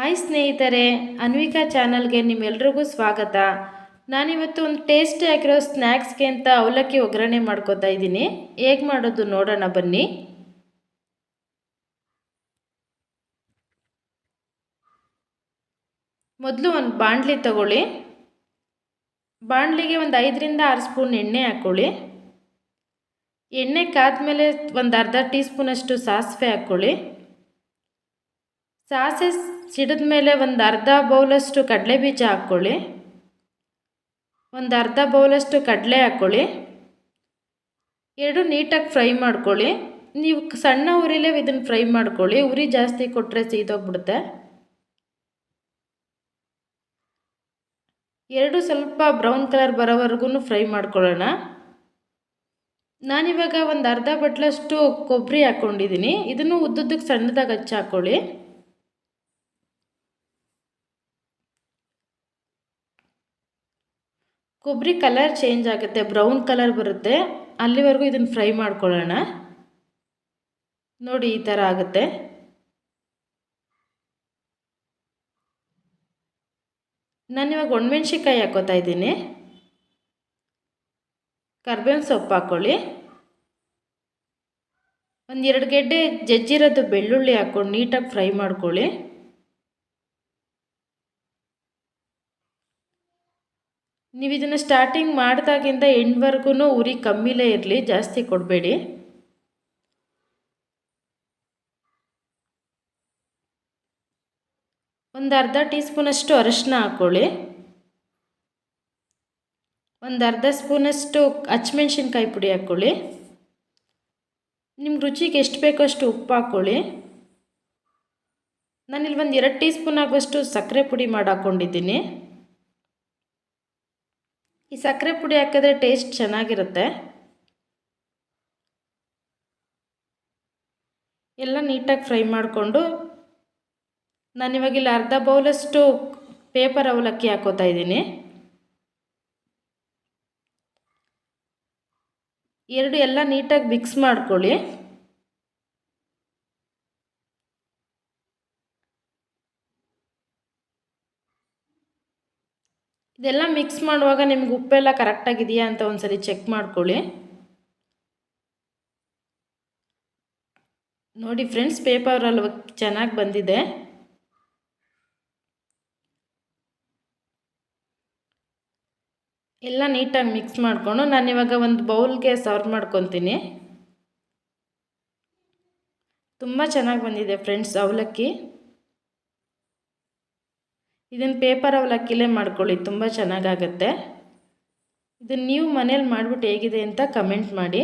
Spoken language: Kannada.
ಹಾಯ್ ಸ್ನೇಹಿತರೆ, ಅನ್ವಿಕಾ ಚಾನಲ್ಗೆ ನಿಮ್ಮೆಲ್ರಿಗೂ ಸ್ವಾಗತ. ನಾನಿವತ್ತು ಒಂದು ಟೇಸ್ಟಿ ಆಗಿರೋ ಸ್ನ್ಯಾಕ್ಸ್ಗೆ ಅಂತ ಅವಲಕ್ಕಿ ಒಗ್ಗರಣೆ ಮಾಡ್ಕೋತಾ ಇದ್ದೀನಿ. ಹೇಗೆ ಮಾಡೋದು ನೋಡೋಣ ಬನ್ನಿ. ಮೊದಲು ಒಂದು ಬಾಣಲಿ ತಗೊಳ್ಳಿ. ಬಾಣಲಿಗೆ ಒಂದು ಐದರಿಂದ ಆರು ಸ್ಪೂನ್ ಎಣ್ಣೆ ಹಾಕ್ಕೊಳ್ಳಿ ಎಣ್ಣೆ ಕಾದ್ಮೇಲೆ ಒಂದು ಅರ್ಧ ಟೀ ಸ್ಪೂನಷ್ಟು ಸಾಸಿವೆ ಹಾಕ್ಕೊಳ್ಳಿ ಸಾಸಿವೆ ಸಿಡಿದ ಮೇಲೆ ಒಂದು ಅರ್ಧ ಬೌಲಷ್ಟು ಕಡಲೆ ಬೀಜ ಹಾಕ್ಕೊಳ್ಳಿ. ಒಂದು ಅರ್ಧ ಬೌಲಷ್ಟು ಕಡಲೆ ಹಾಕ್ಕೊಳ್ಳಿ. ಎರಡು ನೀಟಾಗಿ ಫ್ರೈ ಮಾಡ್ಕೊಳ್ಳಿ. ನೀವು ಸಣ್ಣ ಉರಿಲೇ ಇದನ್ನು ಫ್ರೈ ಮಾಡ್ಕೊಳ್ಳಿ. ಉರಿ ಜಾಸ್ತಿ ಕೊಟ್ಟರೆ ಸೀದೋಗ್ಬಿಡುತ್ತೆ. ಎರಡು ಸ್ವಲ್ಪ ಬ್ರೌನ್ ಕಲರ್ ಬರೋವರೆಗೂ ಫ್ರೈ ಮಾಡ್ಕೊಳ್ಳೋಣ. ನಾನಿವಾಗ ಒಂದು ಅರ್ಧ ಬಟ್ಲಷ್ಟು ಕೊಬ್ಬರಿ ಹಾಕ್ಕೊಂಡಿದ್ದೀನಿ ಇದನ್ನು ಉದ್ದುದ್ದಕ್ಕೆ ಸಣ್ಣದಾಗಿ ಹಚ್ಚಿ ಹಾಕ್ಕೊಳ್ಳಿ. ಕೊಬ್ಬರಿ ಕಲರ್ ಚೇಂಜ್ ಆಗುತ್ತೆ ಬ್ರೌನ್ ಕಲರ್ ಬರುತ್ತೆ. ಅಲ್ಲಿವರೆಗೂ ಇದನ್ನು ಫ್ರೈ ಮಾಡ್ಕೊಳ್ಳೋಣ. ನೋಡಿ ಈ ಥರ ಆಗುತ್ತೆ. ನಾನಿವಾಗ ಒಣಮೆಣ್ಸಿಕಾಯಿ ಹಾಕೋತಾ ಇದ್ದೀನಿ. ಕರ್ಬೇವಿನ ಸೊಪ್ಪು ಹಾಕ್ಕೊಳ್ಳಿ ಒಂದು ಎರಡು ಗೆಡ್ಡೆ ಜಜ್ಜಿರೋದು ಬೆಳ್ಳುಳ್ಳಿ ಹಾಕ್ಕೊಂಡು ನೀಟಾಗಿ ಫ್ರೈ ಮಾಡ್ಕೊಳ್ಳಿ. ನೀವು ಇದನ್ನು ಸ್ಟಾರ್ಟಿಂಗ್ ಮಾಡಿದಾಗಿಂದ ಎಂಡ್ವರೆಗೂ ಉರಿ ಕಮ್ಮಿಲೇ ಇರಲಿ, ಜಾಸ್ತಿ ಕೊಡಬೇಡಿ. ಒಂದು ಅರ್ಧ ಟೀ ಸ್ಪೂನಷ್ಟು ಅರಿಶಿನ ಹಾಕ್ಕೊಳ್ಳಿ ಒಂದು ಅರ್ಧ ಸ್ಪೂನಷ್ಟು ಹಚ್ಮೆಣ್ಸಿನ್ಕಾಯಿ ಪುಡಿ ಹಾಕ್ಕೊಳ್ಳಿ ನಿಮ್ಮ ರುಚಿಗೆ ಎಷ್ಟು ಬೇಕೋ ಅಷ್ಟು ಉಪ್ಪು ಹಾಕ್ಕೊಳ್ಳಿ ನಾನಿಲ್ಲಿ ಒಂದು ಎರಡು ಟೀ ಸ್ಪೂನ್ ಆಗುವಷ್ಟು ಸಕ್ಕರೆ ಪುಡಿ ಮಾಡಿ ಹಾಕ್ಕೊಂಡಿದ್ದೀನಿ ಈ ಸಕ್ಕರೆ ಪುಡಿ ಹಾಕಿದ್ರೆ ಟೇಸ್ಟ್ ಚೆನ್ನಾಗಿರುತ್ತೆ. ಎಲ್ಲ ನೀಟಾಗಿ ಫ್ರೈ ಮಾಡಿಕೊಂಡು ನಾನಿವಾಗ ಇಲ್ಲಿ ಅರ್ಧ ಬೌಲಷ್ಟು ಪೇಪರ್ ಅವಲಕ್ಕಿ ಹಾಕೋತಾ ಇದ್ದೀನಿ. ಎರಡು ಎಲ್ಲ ನೀಟಾಗಿ ಮಿಕ್ಸ್ ಮಾಡ್ಕೊಳ್ಳಿ. ಇದೆಲ್ಲ ಮಿಕ್ಸ್ ಮಾಡುವಾಗ ನಿಮ್ಗೆ ಉಪ್ಪೆಲ್ಲ ಕರೆಕ್ಟಾಗಿದೆಯಾ ಅಂತ ಒಂದ್ಸರಿ ಚೆಕ್ ಮಾಡ್ಕೊಳ್ಳಿ. ನೋಡಿ ಫ್ರೆಂಡ್ಸ್ ಪೇಪರ್ ಅಲ್ವ ಚೆನ್ನಾಗಿ ಬಂದಿದೆ. ಎಲ್ಲ ನೀಟಾಗಿ ಮಿಕ್ಸ್ ಮಾಡಿಕೊಂಡು ನಾನಿವಾಗ ಒಂದು ಬೌಲ್ಗೆ ಸರ್ವ್ ಮಾಡ್ಕೊತೀನಿ. ತುಂಬ ಚೆನ್ನಾಗಿ ಬಂದಿದೆ ಫ್ರೆಂಡ್ಸ್ ಅವಲಕ್ಕಿ. ಇದನ್ನು ಪೇಪರ್ ಅವಲಕ್ಕಿಲೇ ಮಾಡ್ಕೊಳ್ಳಿ ತುಂಬ ಚೆನ್ನಾಗಾಗತ್ತೆ. ಇದನ್ನು ನೀವು ಮನೇಲಿ ಮಾಡಿಬಿಟ್ಟು ಹೇಗಿದೆ ಅಂತ ಕಮೆಂಟ್ ಮಾಡಿ.